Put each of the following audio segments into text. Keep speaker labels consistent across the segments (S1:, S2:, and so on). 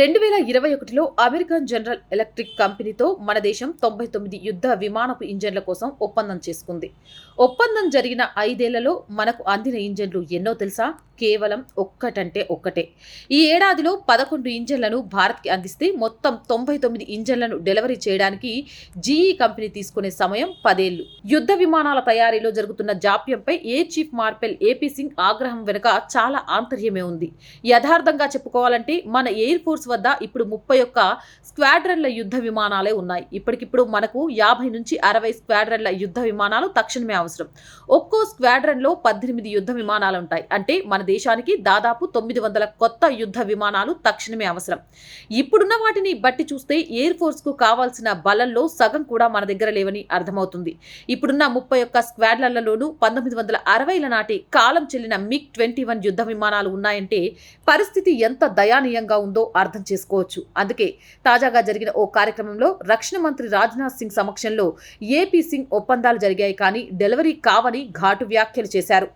S1: రెండు వేల ఇరవై ఒకటిలో అమెరికన్ జనరల్ ఎలక్ట్రిక్ కంపెనీతో మన దేశం తొంభై తొమ్మిది యుద్ధ విమానపు ఇంజన్ల కోసం ఒప్పందం చేసుకుంది. ఒప్పందం జరిగిన ఐదేళ్ళలో మనకు అందిన ఇంజన్లు ఎన్నో తెలుసా? కేవలం ఒక్కటంటే ఒక్కటే. ఈ ఏడాదిలో పదకొండు ఇంజన్లను భారత్కి అందిస్తే మొత్తం తొంభై తొమ్మిది ఇంజన్లను డెలివరీ చేయడానికి జీఈ కంపెనీ తీసుకునే సమయం పదేళ్ళు. యుద్ధ విమానాల తయారీలో జరుగుతున్న జాప్యంపై air chief marshal A P Singh ఆగ్రహం వెనుక చాలా ఆంతర్యమే ఉంది. యథార్థంగా చెప్పుకోవాలంటే మన ఎయిర్ ఫోర్స్ వద్ద ఇప్పుడు ముప్పై ఒక్క స్క్వాడ్రన్ల యుద్ధ విమానాలే ఉన్నాయి. ఇప్పటికిప్పుడు మనకు యాభై నుంచి అరవై స్క్వాడ్రన్ల యుద్ధ విమానాలు తక్షణమే అవసరం. ఒక్కో స్క్వాడ్రన్లో పద్దెనిమిది యుద్ధ విమానాలు ఉంటాయి. అంటే మన దేశానికి దాదాపు తొమ్మిది వందల కొత్త యుద్ధ విమానాలు తక్షణమే అవసరం. ఇప్పుడున్న వాటిని బట్టి చూస్తే ఎయిర్ ఫోర్స్కు కావాల్సిన బలంలో సగం కూడా మన దగ్గర లేవని అర్థమవుతుంది. ఇప్పుడున్న ముప్పై ఒక్క స్క్వాడ్లలోనూ పంతొమ్మిది వందల అరవైల నాటి కాలం చెల్లిన మిగ్ ట్వంటీ వన్ యుద్ధ విమానాలు ఉన్నాయంటే పరిస్థితి ఎంత దయానీయంగా ఉందో అర్థం అర్థం చేసుకోవచ్చు. అందుకే తాజాగా జరిగిన ఓ కార్యక్రమంలో రక్షణ మంత్రి రాజ్నాథ్ సింగ్ సమక్షంలో ఏపీ సింగ్ ఒప్పందాలు జరిగాయి కానీ డెలివరీ కావని ఘాటు వ్యాఖ్యలు చేశారు.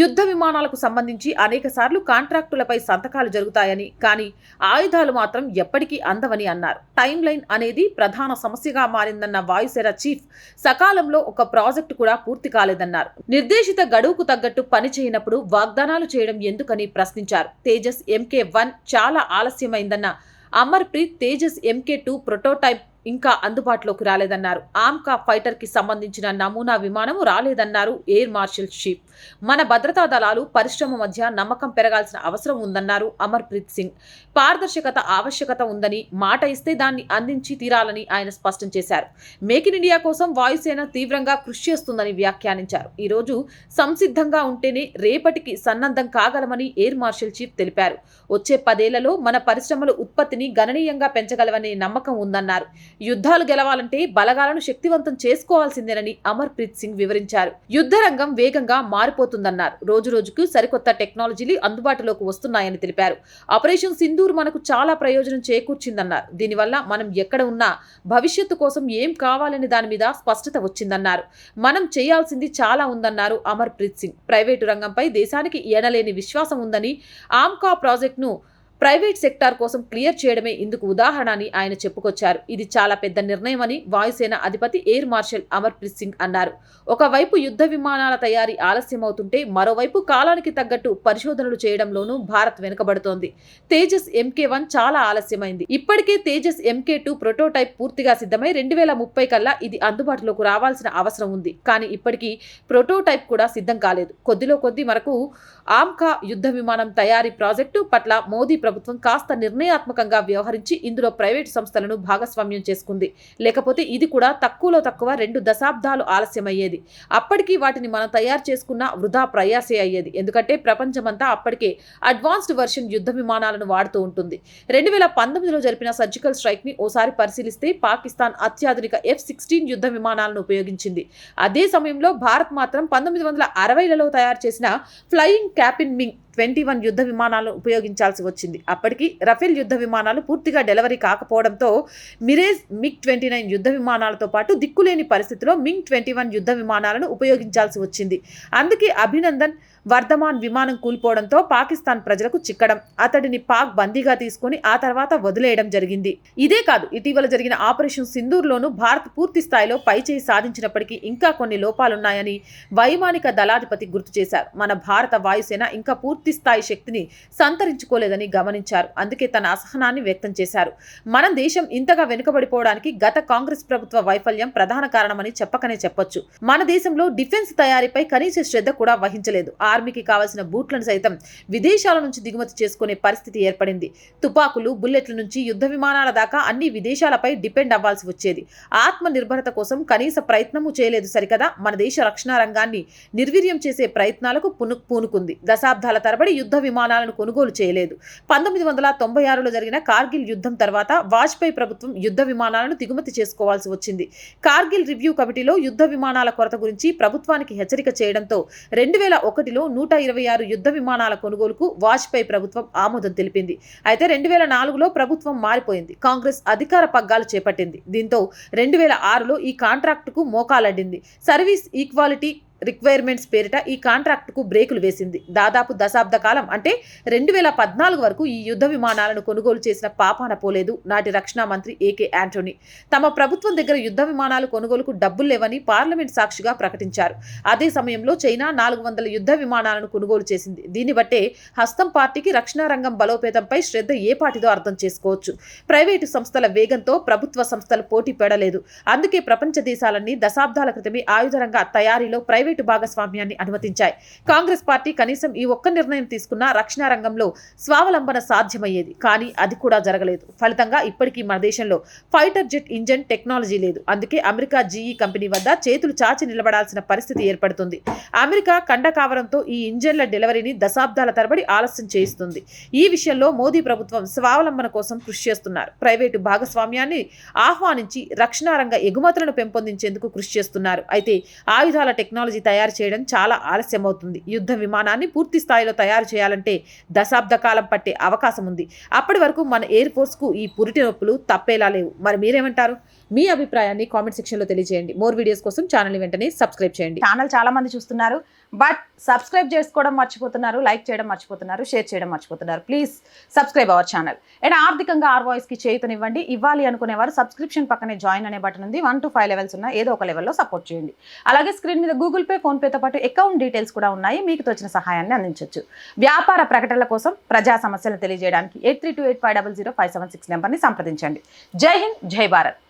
S1: యుద్ధ విమానాలకు సంబంధించి అనేక సార్లు కాంట్రాక్టులపై సంతకాలు జరుగుతాయని కానీ ఆయుధాలు మాత్రం ఎప్పటికీ అందవని అన్నారు. టైం లైన్ అనేది ప్రధాన సమస్యగా మారిందన్న వాయుసేన చీఫ్ సకాలంలో ఒక ప్రాజెక్టు కూడా పూర్తి కాలేదన్నారు. నిర్దేశిత గడువుకు తగ్గట్టు పని చేయనప్పుడు వాగ్దానాలు చేయడం ఎందుకని ప్రశ్నించారు. తేజస్ ఎంకే వన్ చాలా ఆలస్యమైందన్న Amarpreet Tejas M K two prototype ఇంకా అందుబాటులోకి రాలేదన్నారు. ఆమ్కా ఫైటర్కి సంబంధించిన నమూనా విమానం రాలేదన్నారు ఎయిర్ మార్షల్ చీఫ్. మన భద్రతా దళాలు పరిశ్రమ మధ్య నమ్మకం పెరగాల్సిన అవసరం ఉందన్నారు అమర్ప్రీత్ సింగ్. పారదర్శకత ఆవశ్యకత ఉందని మాట ఇస్తే దాన్ని అందించి తీరాలని ఆయన స్పష్టం చేశారు. మేక్ ఇన్ ఇండియా కోసం వాయుసేన తీవ్రంగా కృషి చేస్తుందని వ్యాఖ్యానించారు. ఈ రోజు సంసిద్ధంగా ఉంటేనే రేపటికి సన్నద్ధం కాగలమని ఎయిర్ మార్షల్ చీఫ్ తెలిపారు. వచ్చే పదేళ్ళలో మన పరిశ్రమల ఉత్పత్తిని గణనీయంగా పెంచగలవనే నమ్మకం ఉందన్నారు. యుద్ధాలు గెలవాలంటే బలగాలను శక్తివంతం చేసుకోవాల్సిందేనని అమర్ప్రీత్ సింగ్ వివరించారు. యుద్ధ రంగం వేగంగా మారిపోతుందన్నారు. రోజు రోజుకు సరికొత్త టెక్నాలజీలు అందుబాటులోకి వస్తున్నాయని తెలిపారు. ఆపరేషన్ సింధూర్ మనకు చాలా ప్రయోజనం చేకూర్చిందన్నారు. దీనివల్ల మనం ఎక్కడ ఉన్నా భవిష్యత్తు కోసం ఏం కావాలనే దాని మీద స్పష్టత వచ్చిందన్నారు. మనం చేయాల్సింది చాలా ఉందన్నారు అమర్ప్రీత్ సింగ్. ప్రైవేటు రంగంపై దేశానికి ఎనలేని విశ్వాసం ఉందని ఆమ్కా ప్రాజెక్టును ప్రైవేట్ సెక్టార్ కోసం క్లియర్ చేయడమే ఇందుకు ఉదాహరణ అని ఆయన చెప్పుకొచ్చారు. ఇది చాలా పెద్ద నిర్ణయమని వాయుసేన అధిపతి ఎయిర్ మార్షల్ అమర్ప్రీత్ సింగ్ అన్నారు. ఒకవైపు యుద్ధ విమానాల తయారీ ఆలస్యమవుతుంటే మరోవైపు కాలానికి తగ్గట్టు పరిశోధనలు చేయడంలోనూ భారత్ వెనుకబడుతోంది. తేజస్ ఎంకే వన్ చాలా ఆలస్యమైంది. ఇప్పటికే తేజస్ ఎంకే టూ ప్రోటోటైప్ పూర్తిగా సిద్ధమై రెండు వేల ముప్పై కల్లా ఇది అందుబాటులోకి రావాల్సిన అవసరం ఉంది. కానీ ఇప్పటికీ ప్రోటోటైప్ కూడా సిద్ధం కాలేదు. కొద్దిలో కొద్ది మనకు ఆమ్కా యుద్ధ విమానం తయారీ ప్రాజెక్టు పట్ల మోదీ ప్రభుత్వం ప్రభుత్వం కాస్త నిర్ణయాత్మకంగా వ్యవహరించి ఇందులో ప్రైవేటు సంస్థలను భాగస్వామ్యం చేసుకుంది. లేకపోతే ఇది కూడా తక్కువలో తక్కువ రెండు దశాబ్దాలు ఆలస్యమయ్యేది. అప్పటికి వాటిని మనం తయారు చేసుకున్న వృధా ప్రయాసే అయ్యేది. ఎందుకంటే ప్రపంచమంతా అప్పటికే అడ్వాన్స్డ్ వర్షన్ యుద్ధ విమానాలను వాడుతూ ఉంటుంది. రెండు వేల పంతొమ్మిదిలో జరిపిన సర్జికల్ స్ట్రైక్ని ఓసారి పరిశీలిస్తే పాకిస్తాన్ అత్యాధునిక ఎఫ్ సిక్స్టీన్ యుద్ధ విమానాలను ఉపయోగించింది. అదే సమయంలో భారత్ మాత్రం పంతొమ్మిది వందల అరవైలలో తయారు చేసిన flying coffin MiG twenty one యుద్ధ విమానాలను ఉపయోగించాల్సి వచ్చింది. అప్పటికి రఫేల్ యుద్ధ విమానాలు పూర్తిగా డెలివరీ కాకపోవడంతో మిరేజ్ మిగ్ ట్వంటీ నైన్ యుద్ధ విమానాలతో పాటు దిక్కులేని పరిస్థితిలో మింగ్ ట్వంటీ వన్ యుద్ధ విమానాలను ఉపయోగించాల్సి వచ్చింది. అందుకే అభినందన్ వర్ధమాన్ విమానం కూలిపోవడంతో పాకిస్తాన్ ప్రజలకు చిక్కడం అతడిని పాక్ బందీగా తీసుకుని ఆ తర్వాత వదిలేయడం జరిగింది. ఇదే కాదు ఇటీవల జరిగిన ఆపరేషన్ సింధూర్లోనూ భారత్ పూర్తి స్థాయిలో పైచేయి సాధించినప్పటికీ ఇంకా కొన్ని లోపాలున్నాయని వైమానిక దళాధిపతి గుర్తు చేశారు. మన భారత వాయుసేన ఇంకా పూర్తి స్థాయి శక్తిని సంతరించుకోలేదని గమనించారు. అందుకే తన అసహనాన్ని వ్యక్తం చేశారు. మన దేశం ఇంతగా వెనుకబడిపోవడానికి గత కాంగ్రెస్ ప్రభుత్వ వైఫల్యం ప్రధాన కారణమని చెప్పకనే చెప్పొచ్చు. మన దేశంలో డిఫెన్స్ తయారీపై కనీస శ్రద్ధ కూడా వహించలేదు. ఆర్మీకి కావాల్సిన బూట్లను సైతం విదేశాల నుంచి దిగుమతి చేసుకునే పరిస్థితి ఏర్పడింది. తుపాకులు బుల్లెట్ల నుంచి యుద్ధ విమానాల దాకా అన్ని విదేశాలపై డిపెండ్ అవ్వాల్సి వచ్చేది. ఆత్మ నిర్భరత కోసం కనీస ప్రయత్నము చేయలేదు సరికదా. మన దేశ రక్షణ రంగాన్ని నిర్వీర్యం చేసే ప్రయత్నాలకు పును పూనుకుంది. దశాబ్దాల తరబడి యుద్ధ విమానాలను కొనుగోలు చేయలేదు. పంతొమ్మిది వందల తొంభై ఆరులో జరిగిన కార్గిల్ యుద్ధం తర్వాత వాజ్పేయి ప్రభుత్వం యుద్ధ విమానాలను దిగుమతి చేసుకోవాల్సి వచ్చింది. కార్గిల్ రివ్యూ కమిటీలో యుద్ధ విమానాల కొరత గురించి ప్రభుత్వానికి హెచ్చరిక చేయడంతో రెండు వేల ఒకటిలో నూట ఇరవై ఆరు యుద్ధ విమానాల కొనుగోలుకు వాజ్పేయి ప్రభుత్వం ఆమోదం తెలిపింది. అయితే రెండు వేల నాలుగులో ప్రభుత్వం మారిపోయింది. కాంగ్రెస్ అధికార పగ్గాలు చేపట్టింది. దీంతో రెండు వేల ఆరులో ఈ కాంట్రాక్టుకు మోకాలడ్డింది. సర్వీస్ ఈక్వాలిటీ రిక్వైర్మెంట్స్ పేరిట ఈ కాంట్రాక్టుకు బ్రేకులు వేసింది. దాదాపు దశాబ్ద కాలం అంటే రెండు వేల పద్నాలుగు వరకు ఈ యుద్ధ విమానాలను కొనుగోలు చేసిన పాపాన పోలేదు నాటి రక్షణ మంత్రి ఏకే యాంటోనీ. తమ ప్రభుత్వం దగ్గర యుద్ధ విమానాలు కొనుగోలుకు డబ్బులు లేవని పార్లమెంట్ సాక్షిగా ప్రకటించారు. అదే సమయంలో చైనా నాలుగు వందల యుద్ధ విమానాలను కొనుగోలు చేసింది. దీన్ని బట్టే హస్తం పార్టీకి రక్షణ రంగం బలోపేతంపై శ్రద్ధ ఏ పాటిదో అర్థం చేసుకోవచ్చు. ప్రైవేటు సంస్థల వేగంతో ప్రభుత్వ సంస్థలు పోటీ పెడలేదు. అందుకే ప్రపంచ దేశాలన్నీ దశాబ్దాల క్రితమే ఆయుధ రంగ తయారీలో ప్రైవేట్ భాగస్వామ్యాన్ని అనుమతించాయి. కాంగ్రెస్ పార్టీ కనీసం ఈ ఒక్క నిర్ణయం తీసుకున్నా రక్షణ రంగంలో స్వావలంబన సాధ్యమయ్యేది. కానీ అది కూడా జరగలేదు. ఫలితంగా ఇప్పటికీ మన దేశంలో ఫైటర్ జెట్ ఇంజన్ టెక్నాలజీ లేదు. అందుకే అమెరికా జీఈ కంపెనీ వద్ద చేతులు చాచి నిలబడాల్సిన పరిస్థితి ఏర్పడుతుంది. అమెరికా కండకావరంతో ఈ ఇంజన్ల డెలివరీని దశాబ్దాల తరబడి ఆలస్యం చేయిస్తుంది. ఈ విషయంలో మోదీ ప్రభుత్వం స్వావలంబన కోసం కృషి చేస్తున్నారు. ప్రైవేటు భాగస్వామ్యాన్ని ఆహ్వానించి రక్షణారంగ ఎగుమతులను పెంపొందించేందుకు కృషి చేస్తున్నారు. అయితే ఆయుధాల టెక్నాలజీ తయారు చేయడం చాలా ఆలస్యం అవుతుంది యుద్ధ విమానాన్ని పూర్తి స్థాయిలో తయారు చేయాలంటే దశాబ్ద కాలం పట్టే అవకాశం ఉంది. అప్పటి వరకు మన ఎయిర్ ఫోర్స్కు ఈ పురిటి నొప్పులు తప్పేలా లేవు. మరి మీరేమంటారు? మీ అభిప్రాయాన్ని కామెంట్ సెక్షన్లో తెలియజేయండి. మోర్ వీడియోస్ కోసం ఛానల్ వెంటనే సబ్స్క్రైబ్ చేయండి.
S2: ఛానల్ చాలా మంది చూస్తున్నారు. బట్ సబ్స్క్రైబ్ చేసుకోవడం మర్చిపోతున్నారు లైక్ చేయడం మర్చిపోతున్నారు షేర్ చేయడం మర్చిపోతున్నారు. Please subscribe our channel. And ఆర్థికంగా ఆర్ వాయిస్కి చేయుతనివ్వండి. ఇవ్వాలి అనుకునేవారు సబ్స్క్రిప్షన్ పక్కనే జాయిన్ అనే బటన్ ఉంది. వన్ టు ఫైవ్ లెవెల్స్ ఉన్న ఏదో ఒక లెవెల్లో సపోర్ట్ చేయండి. అలాగే స్క్రీన్ మీద గూగుల్ పే ఫోన్పేతో పాటు అకౌంట్ డీటెయిల్స్ కూడా ఉన్నాయి. మీకు తోచిన సహాయాన్ని అందించవచ్చు వ్యాపార ప్రకటనల కోసం ప్రజా సమస్యలను తెలియజేయడానికి eight three two eight five double zero five seven six నెంబర్ని సంప్రదించండి. జై హింద్ జై భారత్.